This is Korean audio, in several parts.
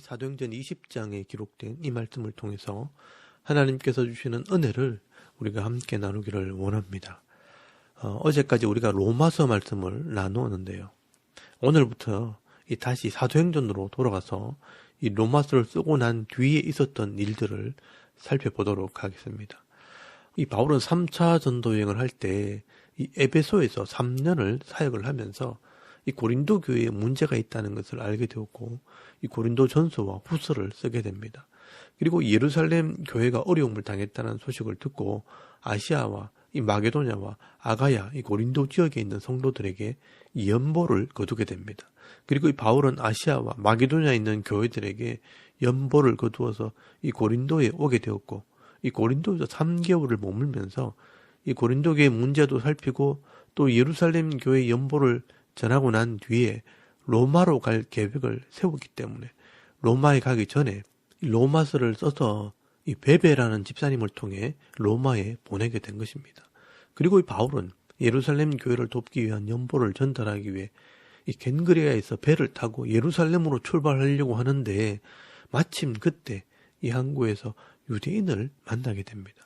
사도행전 20장에 기록된 이 말씀을 통해서 하나님께서 주시는 은혜를 우리가 함께 나누기를 원합니다. 어, 제까지 우리가 로마서 말씀을 나누었는데요. 오늘부터 이 다시 사도행전으로 돌아가서 이 로마서를 쓰고 난 뒤에 있었던 일들을 살펴보도록 하겠습니다. 이 바울은 3차 전도 여행을 할 때 이 에베소에서 3년을 사역을 하면서 이 고린도 교회에 문제가 있다는 것을 알게 되었고 이 고린도 전서와 후서를 쓰게 됩니다. 그리고 예루살렘 교회가 어려움을 당했다는 소식을 듣고 아시아와 이 마게도냐와 아가야 이 고린도 지역에 있는 성도들에게 연보를 거두게 됩니다. 그리고 이 바울은 아시아와 마게도냐에 있는 교회들에게 연보를 거두어서 이 고린도에 오게 되었고 이 고린도에서 3개월을 머물면서 이 고린도 교회 문제도 살피고 또 예루살렘 교회 연보를 전하고 난 뒤에 로마로 갈 계획을 세우기 때문에 로마에 가기 전에 로마서를 써서 이 베베라는 집사님을 통해 로마에 보내게 된 것입니다. 그리고 이 바울은 예루살렘 교회를 돕기 위한 연보를 전달하기 위해 이 겐그리아에서 배를 타고 예루살렘으로 출발하려고 하는데 마침 그때 이 항구에서 유대인을 만나게 됩니다.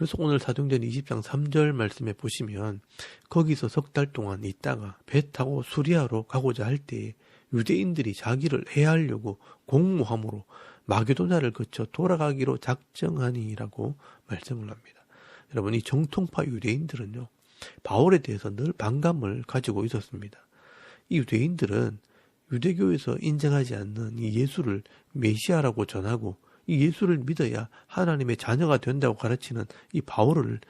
그래서 오늘 사도행전 20장 3절 말씀에 보시면 거기서 석 달 동안 있다가 배 타고 수리아로 가고자 할 때에 유대인들이 자기를 해하려고 공모함으로 마게도나를 거쳐 돌아가기로 작정하니라고 말씀을 합니다. 여러분 이 정통파 유대인들은요 바울에 대해서 늘 반감을 가지고 있었습니다. 이 유대인들은 유대교에서 인정하지 않는 이 예수를 메시아라고 전하고 이 예수를 믿어야 하나님의 자녀가 된다고 가르치는 이 바울을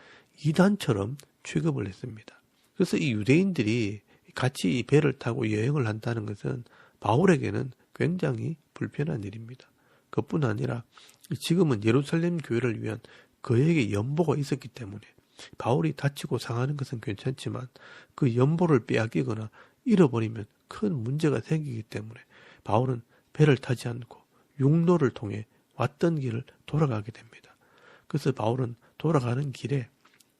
이단처럼 취급을 했습니다. 그래서 이 유대인들이 같이 이 배를 타고 여행을 한다는 것은 바울에게는 굉장히 불편한 일입니다. 그뿐 아니라 지금은 예루살렘 교회를 위한 그에게 연보가 있었기 때문에 바울이 다치고 상하는 것은 괜찮지만 그 연보를 빼앗기거나 잃어버리면 큰 문제가 생기기 때문에 바울은 배를 타지 않고 육로를 통해 왔던 길을 돌아가게 됩니다. 그래서 바울은 돌아가는 길에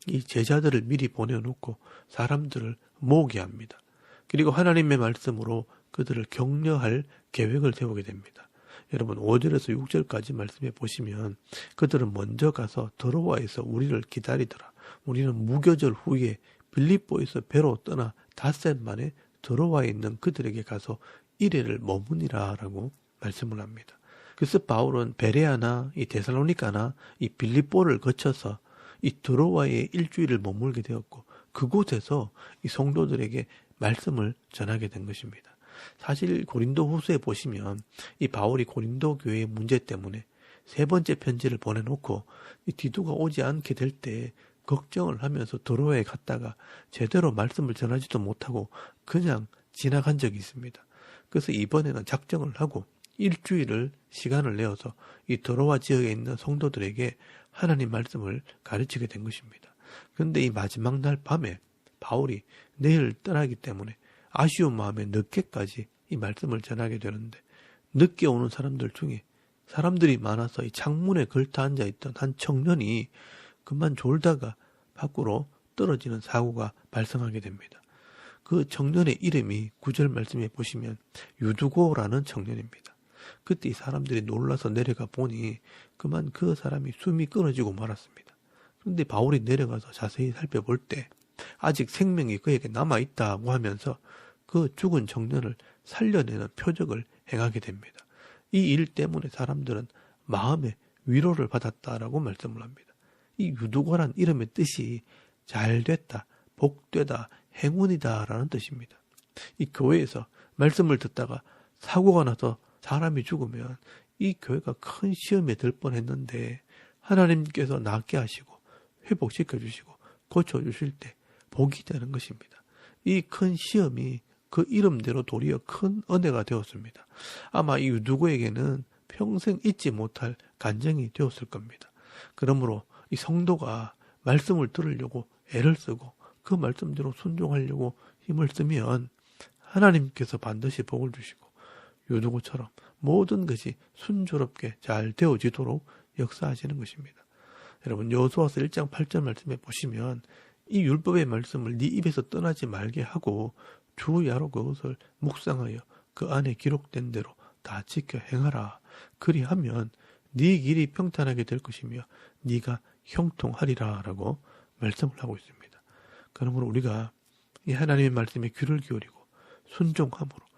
이 제자들을 미리 보내놓고 사람들을 모으게 합니다. 그리고 하나님의 말씀으로 그들을 격려할 계획을 세우게 됩니다. 여러분 5절에서 6절까지 말씀해 보시면 그들은 먼저 가서 드로와에서 우리를 기다리더라. 우리는 무교절 후에 빌립보에서 배로 떠나 닷새 만에 드로와에 있는 그들에게 가서 이래를 머무니라 라고 말씀을 합니다. 그래서 바울은 베레아나 이 데살로니카나 이 빌립보를 거쳐서 이 드로와에 일주일을 머물게 되었고 그곳에서 이 성도들에게 말씀을 전하게 된 것입니다. 사실 고린도 후서에 보시면 이 바울이 고린도 교회의 문제 때문에 세 번째 편지를 보내놓고 이 디도가 오지 않게 될 때 걱정을 하면서 도로에 갔다가 제대로 말씀을 전하지도 못하고 그냥 지나간 적이 있습니다. 그래서 이번에는 작정을 하고 일주일을 시간을 내어서 이 도로와 지역에 있는 성도들에게 하나님 말씀을 가르치게 된 것입니다. 그런데 이 마지막 날 밤에 바울이 내일 떠나기 때문에 아쉬운 마음에 늦게까지 이 말씀을 전하게 되는데 늦게 오는 사람들 중에 사람들이 많아서 이 창문에 걸터 앉아 있던 한 청년이 그만 졸다가 밖으로 떨어지는 사고가 발생하게 됩니다. 그 청년의 이름이 구절 말씀에 보시면 유두고라는 청년입니다. 그때 이 사람들이 놀라서 내려가 보니 그만 그 사람이 숨이 끊어지고 말았습니다. 그런데 바울이 내려가서 자세히 살펴볼 때 아직 생명이 그에게 남아있다고 하면서 그 죽은 청년을 살려내는 표적을 행하게 됩니다. 이 일 때문에 사람들은 마음의 위로를 받았다라고 말씀을 합니다. 이 유두고란 이름의 뜻이 잘 됐다, 복되다, 행운이다라는 뜻입니다. 이 교회에서 말씀을 듣다가 사고가 나서 사람이 죽으면 이 교회가 큰 시험에 들 뻔했는데 하나님께서 낫게 하시고 회복시켜 주시고 고쳐 주실 때 복이 되는 것입니다. 이 큰 시험이 그 이름대로 도리어 큰 은혜가 되었습니다. 아마 이 누구에게는 평생 잊지 못할 간증이 되었을 겁니다. 그러므로 이 성도가 말씀을 들으려고 애를 쓰고 그 말씀대로 순종하려고 힘을 쓰면 하나님께서 반드시 복을 주시고 요두고처럼 모든 것이 순조롭게 잘 되어지도록 역사하시는 것입니다. 여러분 여호수아서 1장 8절 말씀에 보시면 이 율법의 말씀을 네 입에서 떠나지 말게 하고 주야로 그것을 묵상하여 그 안에 기록된 대로 다 지켜 행하라 그리하면 네 길이 평탄하게 될 것이며 네가 형통하리라라고 말씀을 하고 있습니다. 그러므로 우리가 이 하나님의 말씀에 귀를 기울이고 순종함으로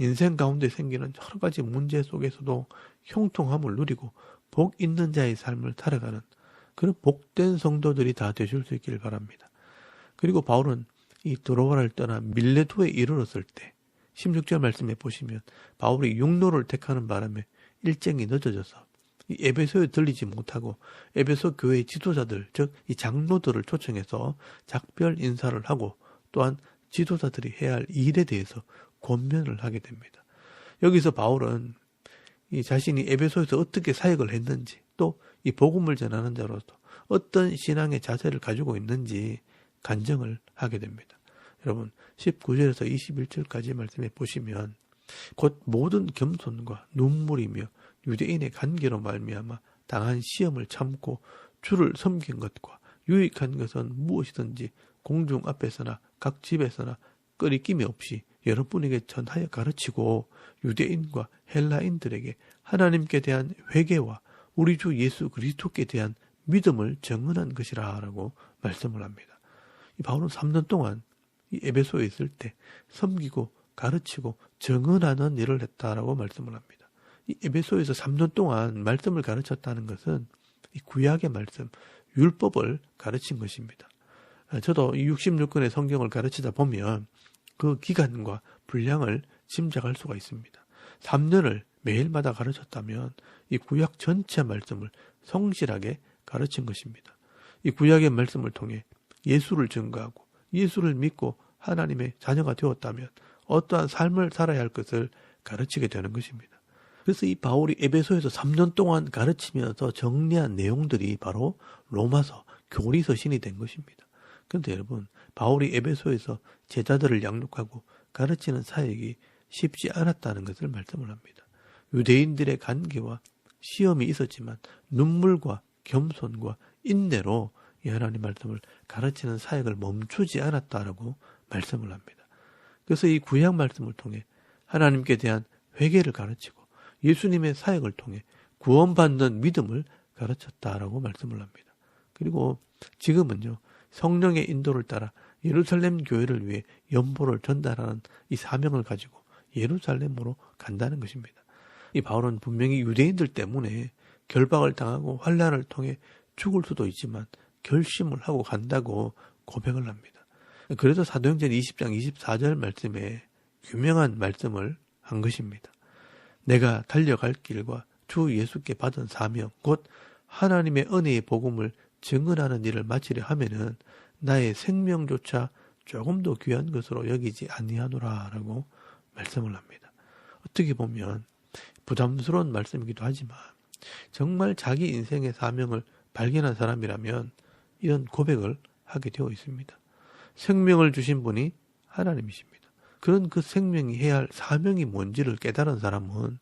인생 가운데 생기는 여러 가지 문제 속에서도 형통함을 누리고 복 있는 자의 삶을 살아가는 그런 복된 성도들이 다 되실 수 있기를 바랍니다. 그리고 바울은 이 드로아를 떠나 밀레토에 이르렀을 때 16절 말씀에 보시면 바울이 육로를 택하는 바람에 일정이 늦어져서 이 에베소에 들리지 못하고 에베소 교회 지도자들 즉 이 장로들을 초청해서 작별 인사를 하고 또한 지도자들이 해야 할 일에 대해서 권면을 하게 됩니다. 여기서 바울은 이 자신이 에베소에서 어떻게 사역을 했는지 또 이 복음을 전하는 자로서 어떤 신앙의 자세를 가지고 있는지 간정을 하게 됩니다. 여러분 19절에서 21절까지 말씀해 보시면 곧 모든 겸손과 눈물이며 유대인의 관계로 말미암아 당한 시험을 참고 주를 섬긴 것과 유익한 것은 무엇이든지 공중 앞에서나 각 집에서나 끄리낌이 없이 여러분에게 전하여 가르치고 유대인과 헬라인들에게 하나님께 대한 회개와 우리 주 예수 그리스도께 대한 믿음을 정언한 것이라라고 말씀을 합니다. 이 바울은 3년 동안 이 에베소에 있을 때 섬기고 가르치고 정언하는 일을 했다라고 말씀을 합니다. 이 에베소에서 3년 동안 말씀을 가르쳤다는 것은 이 구약의 말씀, 율법을 가르친 것입니다. 저도 이 66권의 성경을 가르치다 보면 그 기간과 분량을 짐작할 수가 있습니다. 3년을 매일마다 가르쳤다면 이 구약 전체 말씀을 성실하게 가르친 것입니다. 이 구약의 말씀을 통해 예수를 증거하고 예수를 믿고 하나님의 자녀가 되었다면 어떠한 삶을 살아야 할 것을 가르치게 되는 것입니다. 그래서 이 바울이 에베소에서 3년 동안 가르치면서 정리한 내용들이 바로 로마서, 교리서 신이 된 것입니다. 그런데 여러분, 바울이 에베소에서 제자들을 양육하고 가르치는 사역이 쉽지 않았다는 것을 말씀을 합니다. 유대인들의 관계와 시험이 있었지만 눈물과 겸손과 인내로 이 하나님 말씀을 가르치는 사역을 멈추지 않았다라고 말씀을 합니다. 그래서 이 구약 말씀을 통해 하나님께 대한 회개를 가르치고 예수님의 사역을 통해 구원받는 믿음을 가르쳤다라고 말씀을 합니다. 그리고 지금은요, 성령의 인도를 따라 예루살렘 교회를 위해 연보를 전달하는 이 사명을 가지고 예루살렘으로 간다는 것입니다. 이 바울은 분명히 유대인들 때문에 결박을 당하고 환란을 통해 죽을 수도 있지만 결심을 하고 간다고 고백을 합니다. 그래서 사도행전 20장 24절 말씀에 유명한 말씀을 한 것입니다. 내가 달려갈 길과 주 예수께 받은 사명 곧 하나님의 은혜의 복음을 증언하는 일을 마치려 하면은 나의 생명조차 조금 더 귀한 것으로 여기지 아니하노라라고 말씀을 합니다. 어떻게 보면 부담스러운 말씀이기도 하지만 정말 자기 인생의 사명을 발견한 사람이라면 이런 고백을 하게 되어 있습니다. 생명을 주신 분이 하나님이십니다. 그런 그 생명이 해야 할 사명이 뭔지를 깨달은 사람은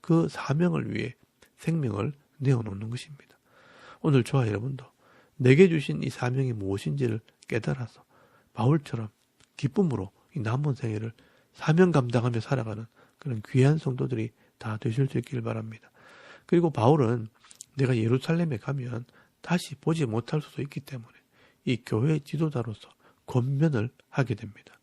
그 사명을 위해 생명을 내어놓는 것입니다. 오늘 저와 여러분도 내게 주신 이 사명이 무엇인지를 깨달아서 바울처럼 기쁨으로 이 남은 생애를 사명 감당하며 살아가는 그런 귀한 성도들이 다 되실 수 있기를 바랍니다. 그리고 바울은 내가 예루살렘에 가면 다시 보지 못할 수도 있기 때문에 이 교회 지도자로서 권면을 하게 됩니다.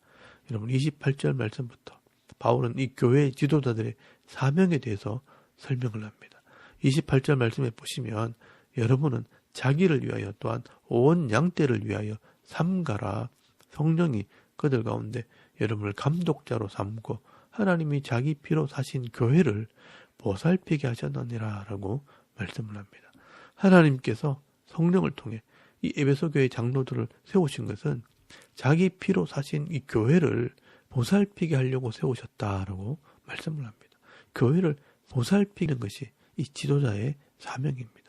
여러분 28절 말씀부터 바울은 이 교회 지도자들의 사명에 대해서 설명을 합니다. 28절 말씀에 보시면 여러분은 자기를 위하여 또한 온 양떼를 위하여 삼가라 성령이 그들 가운데 여러분을 감독자로 삼고 하나님이 자기 피로 사신 교회를 보살피게 하셨느니라 라고 말씀을 합니다. 하나님께서 성령을 통해 이 에베소 교회 장로들을 세우신 것은 자기 피로 사신 이 교회를 보살피게 하려고 세우셨다라고 말씀을 합니다. 교회를 보살피는 것이 이 지도자의 사명입니다.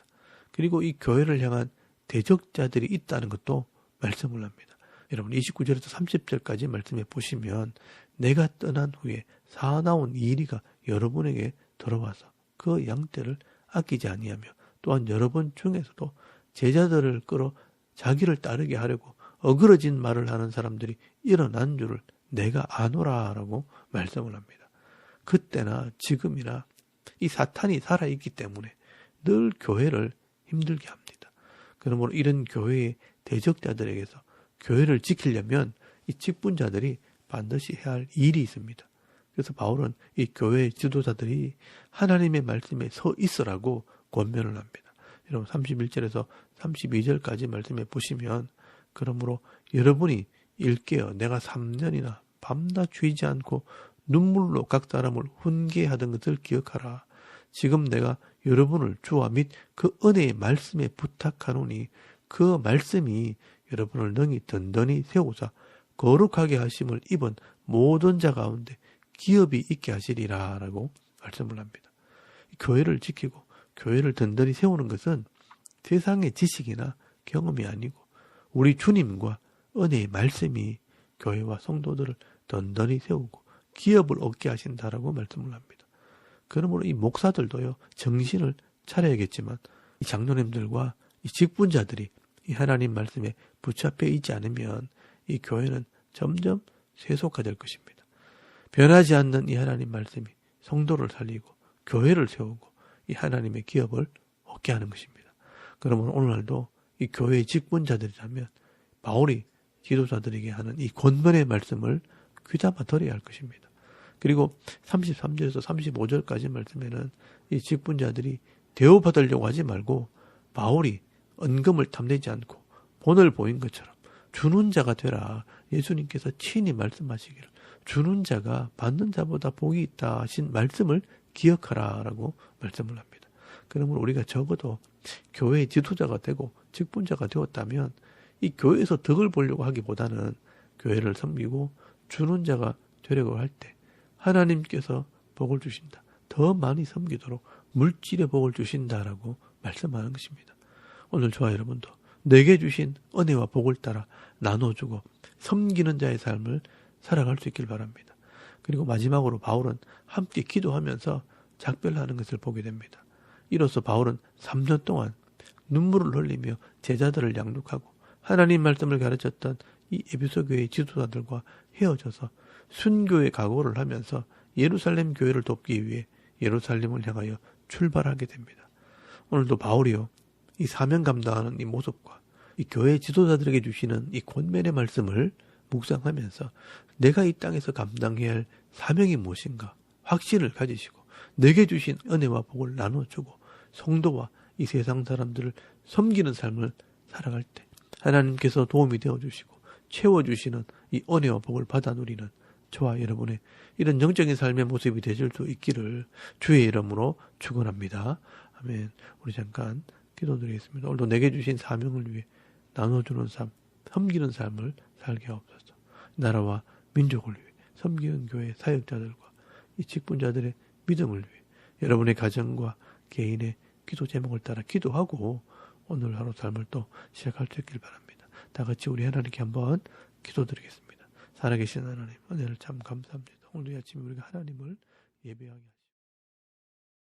그리고 이 교회를 향한 대적자들이 있다는 것도 말씀을 합니다. 여러분 29절에서 30절까지 말씀해 보시면 내가 떠난 후에 사나운 이리가 여러분에게 들어와서 그 양떼를 아끼지 아니하며 또한 여러분 중에서도 제자들을 끌어 자기를 따르게 하려고 어그러진 말을 하는 사람들이 일어난 줄을 내가 아노라라고 말씀을 합니다. 그때나 지금이나 이 사탄이 살아있기 때문에 늘 교회를 힘들게 합니다. 그러므로 이런 교회의 대적자들에게서 교회를 지키려면 이 직분자들이 반드시 해야 할 일이 있습니다. 그래서 바울은 이 교회 지도자들이 하나님의 말씀에 서 있으라고 권면을 합니다. 여러분 31절에서 32절까지 말씀해 보시면 그러므로 여러분이 일깨어 내가 3년이나 밤낮 쉬지 않고 눈물로 각 사람을 훈계하던 것을 기억하라. 지금 내가 여러분을 주와 및 그 은혜의 말씀에 부탁하노니 그 말씀이 여러분을 능히 든든히 세우사 거룩하게 하심을 입은 모든 자 가운데 기업이 있게 하시리라 라고 말씀을 합니다. 교회를 지키고 교회를 든든히 세우는 것은 세상의 지식이나 경험이 아니고 우리 주님과 은혜의 말씀이 교회와 성도들을 든든히 세우고 기업을 얻게 하신다라고 말씀을 합니다. 그러므로 이 목사들도요 정신을 차려야겠지만 이 장로님들과 이 직분자들이 이 하나님 말씀에 붙잡혀 있지 않으면 이 교회는 점점 세속화될 것입니다. 변하지 않는 이 하나님 말씀이 성도를 살리고 교회를 세우고 이 하나님의 기업을 얻게 하는 것입니다. 그러면 오늘날도 이 교회의 직분자들이라면 바울이 지도자들에게 하는 이 권면의 말씀을 귀담아 들어야 할 것입니다. 그리고 33절에서 35절까지 말씀에는 이 직분자들이 대우받으려고 하지 말고 바울이 은금을 탐내지 않고 본을 보인 것처럼 주는 자가 되라 예수님께서 친히 말씀하시기를 주는 자가 받는 자보다 복이 있다 하신 말씀을 기억하라라고 말씀을 합니다. 그러면 우리가 적어도 교회의 지도자가 되고 직분자가 되었다면 이 교회에서 덕을 보려고 하기보다는 교회를 섬기고 주는 자가 되려고 할 때 하나님께서 복을 주신다. 더 많이 섬기도록 물질의 복을 주신다라고 말씀하는 것입니다. 오늘 저와 여러분도 내게 주신 은혜와 복을 따라 나눠주고 섬기는 자의 삶을 살아갈 수 있길 바랍니다. 그리고 마지막으로 바울은 함께 기도하면서 작별하는 것을 보게 됩니다. 이로써 바울은 3년 동안 눈물을 흘리며 제자들을 양육하고 하나님 말씀을 가르쳤던 이 에베소 교회의 지도자들과 헤어져서 순교의 각오를 하면서 예루살렘 교회를 돕기 위해 예루살렘을 향하여 출발하게 됩니다. 오늘도 바울이요 이 사명 감당하는 이 모습과 이 교회 지도자들에게 주시는 이 권면의 말씀을 묵상하면서 내가 이 땅에서 감당해야 할 사명이 무엇인가 확신을 가지시고 내게 주신 은혜와 복을 나눠주고 성도와 이 세상 사람들을 섬기는 삶을 살아갈 때 하나님께서 도움이 되어 주시고 채워 주시는 이 은혜와 복을 받아 누리는 저와 여러분의 이런 영적인 삶의 모습이 되실 수 있기를 주의 이름으로 축원합니다. 아멘. 우리 잠깐 기도드리겠습니다. 오늘도 내게 주신 사명을 위해 나눠주는 삶, 섬기는 삶을 살게 하옵소서. 나라와 민족을 위해 섬기는 교회 사역자들과 이 직분자들의 믿음을 위해 여러분의 가정과 개인의 기도 제목을 따라 기도하고 오늘 하루 삶을 또 시작할 수 있길 바랍니다. 다 같이 우리 하나님께 한번 기도드리겠습니다. 살아계신 하나님, 은혜를 참 감사합니다. 오늘 아침에 우리가 하나님을 예배하게 하시고